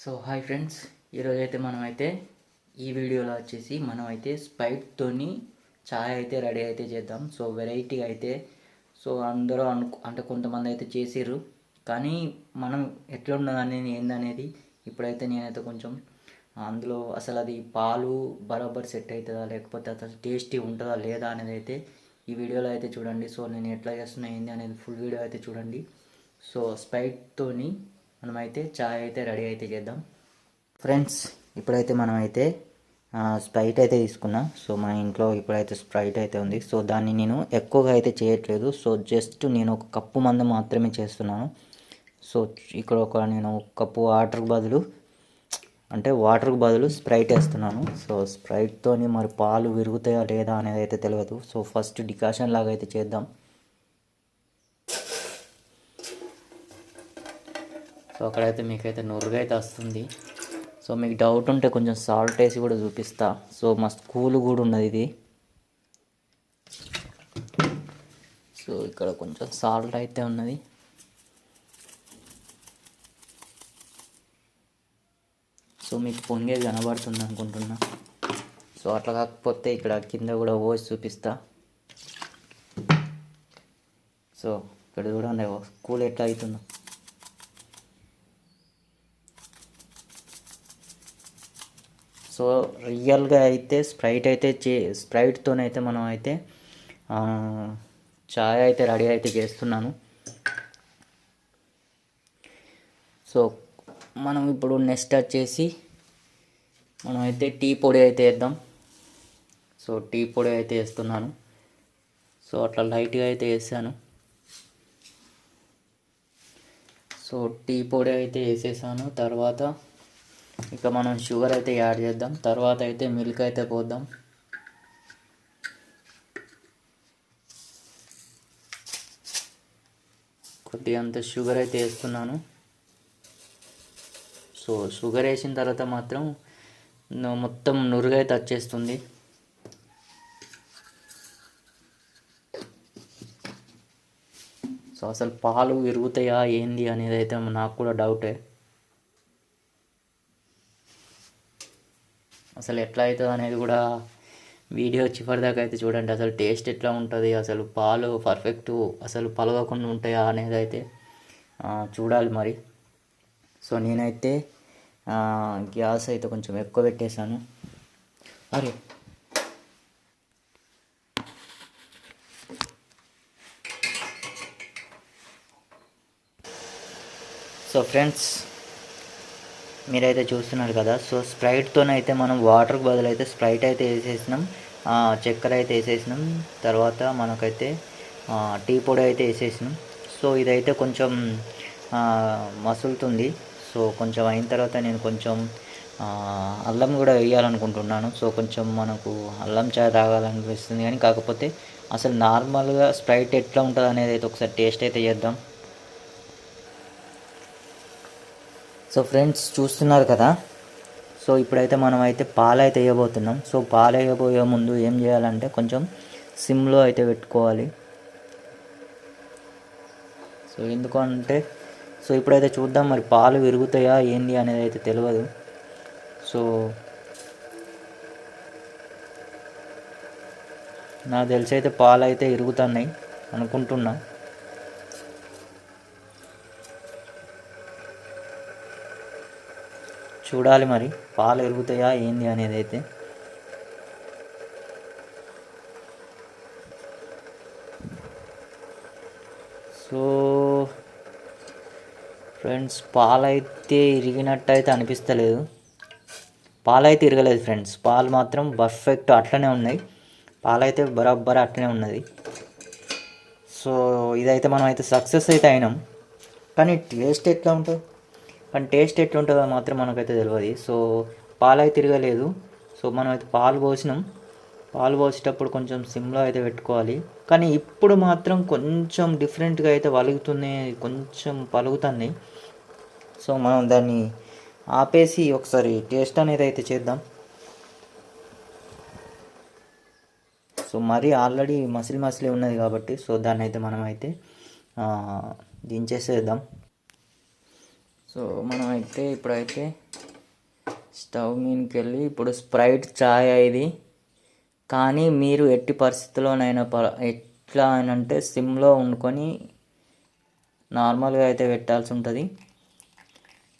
So hi friends ఈరోజు అయితే మనమైతే ఈ వీడియోలో వచ్చేసి మనం అయితే స్ప్రైట్తోని చాయ్ అయితే రెడీ అయితే చేద్దాం. సో వెరైటీగా అయితే. సో అందరూ అను అంటే కొంతమంది అయితే చేసిర్రు. కానీ మనం ఎట్లా ఉన్నదనేది ఏందనేది ఇప్పుడైతే నేనైతే కొంచెం అందులో అసలు అది పాలు బరాబర్ సెట్ అవుతుందా లేకపోతే అసలు టేస్టీ ఉంటుందా లేదా అనేది అయితే ఈ వీడియోలో అయితే చూడండి. సో నేను ఎట్లా చేస్తున్నా ఏంది అనేది ఫుల్ వీడియో అయితే చూడండి. సో స్పైట్తోని మనమైతే చాయ్ అయితే రెడీ అయితే చేద్దాం. ఫ్రెండ్స్ ఇప్పుడైతే మనమైతే స్ప్రైట్ అయితే తీసుకున్నా. సో మా ఇంట్లో ఇప్పుడైతే స్ప్రైట్ అయితే ఉంది. సో దాన్ని నేను ఎక్కువగా అయితే చేయట్లేదు. సో జస్ట్ నేను ఒక కప్పు మందు మాత్రమే చేస్తున్నాను. సో ఇక్కడ ఒక నేను కప్పు వాటర్కి బదులు అంటే వాటర్కి బదులు స్ప్రైట్ వేస్తున్నాను. సో స్ప్రైట్తో మరి పాలు విరుగుతాయా లేదా అనేది అయితే తెలియదు సో ఫస్ట్ డికాషన్ లాగా అయితే చేద్దాం. సో అక్కడైతే మీకైతే నురుగా అయితే వస్తుంది. సో మీకు డౌట్ ఉంటే కొంచెం సాల్ట్ వేసి కూడా చూపిస్తా. సో మా స్కూల్ కూడా ఉన్నది ఇది. సో ఇక్కడ కొంచెం సాల్ట్ అయితే ఉన్నది. సో మీకు పొంగేది కనబడుతుంది అనుకుంటున్నా. సో అట్లా కాకపోతే ఇక్కడ కింద కూడా పోసి చూపిస్తా. సో ఇక్కడ చూడండి స్కూల్ ఎట్లా అవుతుందో. సో రియల్గా అయితే స్ప్రైట్ అయితే చే స్ప్రైట్తోనైతే మనం అయితే ఛాయ్ చాయ్ అయితే రెడీ అయితే చేస్తున్నాను. సో మనం ఇప్పుడు నెక్స్ట్ వచ్చేసి మనం అయితే టీ పొడి అయితే వేద్దాం. సో టీ పొడి అయితే వేస్తున్నాను. సో అట్లా లైట్గా అయితే వేసాను. సో టీ పొడి అయితే వేసేసాను. తర్వాత ఇక మనం షుగర్ అయితే యాడ్ చేద్దాం. తర్వాత అయితే మిల్క్ అయితే పోద్దాం. కొద్దిగా అంత షుగర్ అయితే వేస్తున్నాను. సో షుగర్ వేసిన తర్వాత మాత్రం మొత్తం నురుగైతే వచ్చేస్తుంది సో అసలు పాలు విరుగుతాయా ఏంది అనేది అయితే నాకు కూడా డౌటే అసలు ఎట్లా అవుతుంది అనేది కూడా వీడియో చివరిదాకా అయితే చూడండి. అసలు టేస్ట్ ఎట్లా ఉంటుంది అసలు పాలు పర్ఫెక్ట్ అసలు పలవకుండా ఉంటాయా అనేది అయితే చూడాలి మరి. సో నేనైతే గ్యాస్ అయితే కొంచెం ఎక్కువ పెట్టేశాను. అరే సో ఫ్రెండ్స్ మీరైతే చూస్తున్నారు కదా. సో స్ప్రైట్తోనైతే మనం వాటర్కి బదులైతే స్ప్రైట్ అయితే వేసేసినాం. చక్కెర అయితే వేసేసినాం. తర్వాత మనకైతే టీ పొడి అయితే వేసేసినాం. సో ఇదైతే కొంచెం మసులుతుంది. సో కొంచెం అయిన తర్వాత నేను కొంచెం అల్లం కూడా వేయాలనుకుంటున్నాను. సో కొంచెం మనకు అల్లం చాయ్ తాగాలనిపిస్తుంది. కానీ కాకపోతే అసలు నార్మల్గా స్ప్రైట్ ఎట్లా ఉంటుంది అనేది అయితే ఒకసారి టేస్ట్ అయితే చేద్దాం. సో ఫ్రెండ్స్ చూస్తున్నారు కదా? సో ఇప్పుడైతే మనం అయితే పాలు అయితే వేయబోతున్నాం. సో పాలు వేయబోయే ముందు ఏం చేయాలంటే కొంచెం సిమ్లో అయితే పెట్టుకోవాలి. సో ఎందుకంటే సో ఇప్పుడైతే చూద్దాం మరి పాలు విరుగుతాయా ఏంది అనేది అయితే తెలియదు సో నాకు తెలిసి అయితే పాలు అయితే ఇరుగుతున్నాయి అనుకుంటున్నా. చూడాలి మరి. పాలు ఎరుగుతాయా ఏంది అనేది అయితే. సో ఫ్రెండ్స్ పాలైతే ఇరిగినట్టు అయితే అనిపిస్తలేదు. పాలైతే ఇరగలేదు ఫ్రెండ్స్. పాలు మాత్రం పర్ఫెక్ట్ అట్లనే ఉన్నాయి. పాలైతే బరాబర్ అట్లనే ఉన్నది. సో ఇదైతే మనం అయితే సక్సెస్ అయితే అయినాం. కానీ టేస్ట్ ఎట్లా ఉంటుంది? కానీ టేస్ట్ ఎట్లుంటుందో మాత్రం మనకైతే తెలియదు సో పాలు అయితే తిరగలేదు. సో మనం అయితే పాలు పోసినాం. పాలు పోసేటప్పుడు కొంచెం సిమ్లో అయితే పెట్టుకోవాలి. కానీ ఇప్పుడు మాత్రం కొంచెం డిఫరెంట్గా అయితే వలుగుతుంది కొంచెం పలుగుతున్నాయి సో మనం దాన్ని ఆపేసి ఒకసారి టేస్ట్ అనేది అయితే చేద్దాం. సో మరీ ఆల్రెడీ మసిలి మసిలి ఉన్నది కాబట్టి సో దాన్ని అయితే మనం అయితే దించేసేద్దాం. సో మనం అయితే ఇప్పుడైతే స్టవ్ మీదకి వెళ్ళి ఇప్పుడు స్ప్రైట్ చాయ్ ఇది. కానీ మీరు ఎట్టి పరిస్థితుల్లోనైనా ప ఎట్లా అని అంటే సిమ్లో ఉండుకొని నార్మల్గా అయితే పెట్టాల్సి ఉంటుంది.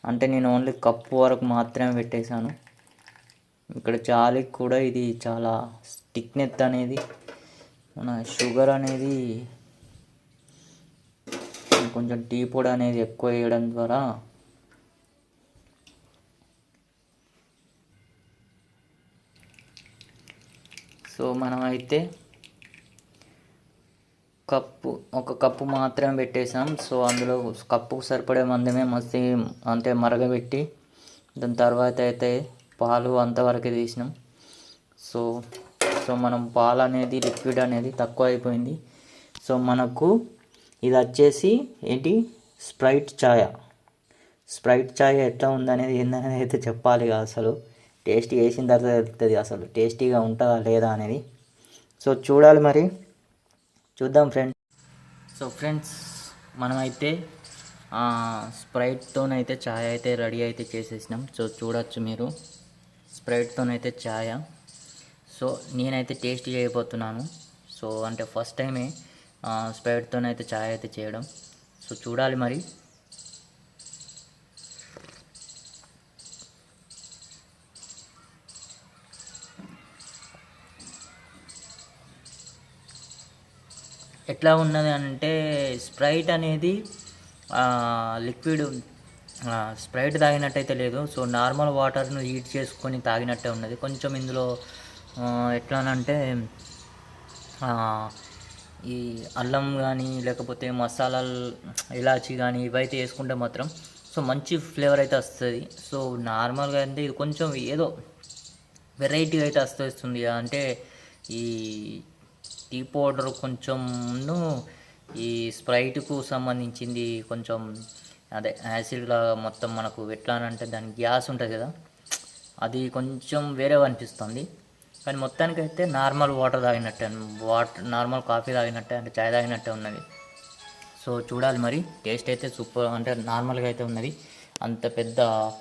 అంటే నేను ఓన్లీ కప్పు వరకు మాత్రమే పెట్టేశాను. ఇక్కడ చాలికి కూడా ఇది చాలా స్టిక్నెత్ అనేది మన షుగర్ అనేది కొంచెం టీ పొడి అనేది ఎక్కువ వేయడం ద్వారా సో మనమైతే కప్పు ఒక కప్పు మాత్రమే పెట్టేసాం. సో అందులో కప్పుకు సరిపడే మందమే మస్తీ అంటే మరగబెట్టి దాని తర్వాత అయితే పాలు అంతవరకే తీసినాం. సో సో మనం పాలు అనేది లిక్విడ్ అనేది తక్కువ అయిపోయింది. సో మనకు ఇది వచ్చేసి ఏంటి? స్ప్రైట్ ఛాయ. స్ప్రైట్ ఛాయ ఎట్లా ఉందనేది ఏందనేది అయితే చెప్పాలి అసలు. టేస్ట్ వేసిన తర్వాత తెలుస్తుంది అసలు. టేస్టీగా ఉంటుందా లేదా అనేది. సో చూడాలి మరి. చూద్దాం ఫ్రెండ్స్ సో ఫ్రెండ్స్ మనమైతే స్ప్రైట్తోనైతే ఛాయ్ అయితే రెడీ అయితే చేసేసినాం. సో చూడొచ్చు మీరు. స్ప్రైట్తోనైతే ఛాయ సో నేనైతే టేస్ట్ చేయబోతున్నాను. సో అంటే ఫస్ట్ టైమే స్ప్రైట్తోనైతే ఛాయ్ అయితే చేయడం. సో చూడాలి మరి. ఎట్లా ఉన్నది అంటే స్ప్రైట్ అనేది లిక్విడ్ స్ప్రైట్ తాగినట్టయితే లేదు. సో నార్మల్ వాటర్ను హీట్ చేసుకొని తాగినట్టే ఉన్నది. కొంచెం ఇందులో ఎట్లానంటే ఈ అల్లం కానీ లేకపోతే మసాలాలు ఇలాచి కానీ ఇవైతే వేసుకుంటే మాత్రం సో మంచి ఫ్లేవర్ అయితే వస్తుంది. సో నార్మల్గా అంటే ఇది కొంచెం ఏదో వెరైటీ అయితే వస్తుంది. అంటే ఈ టీ పౌడర్ కొంచెంను ఈ స్ప్రైట్కు సంబంధించింది కొంచెం అదే యాసిడ్ లాగా మొత్తం మనకు ఎట్లా అని అంటే దాని గ్యాస్ ఉంటుంది కదా అది కొంచెం వేరే అనిపిస్తుంది. కానీ మొత్తానికైతే నార్మల్ వాటర్ తాగినట్టే వాటర్ నార్మల్ కాఫీ తాగినట్టే అంటే చాయ్ తాగినట్టే ఉన్నది. సో చూడాలి మరి టేస్ట్ అయితే సూపర్ అంటే నార్మల్గా అయితే ఉన్నది. అంత పెద్ద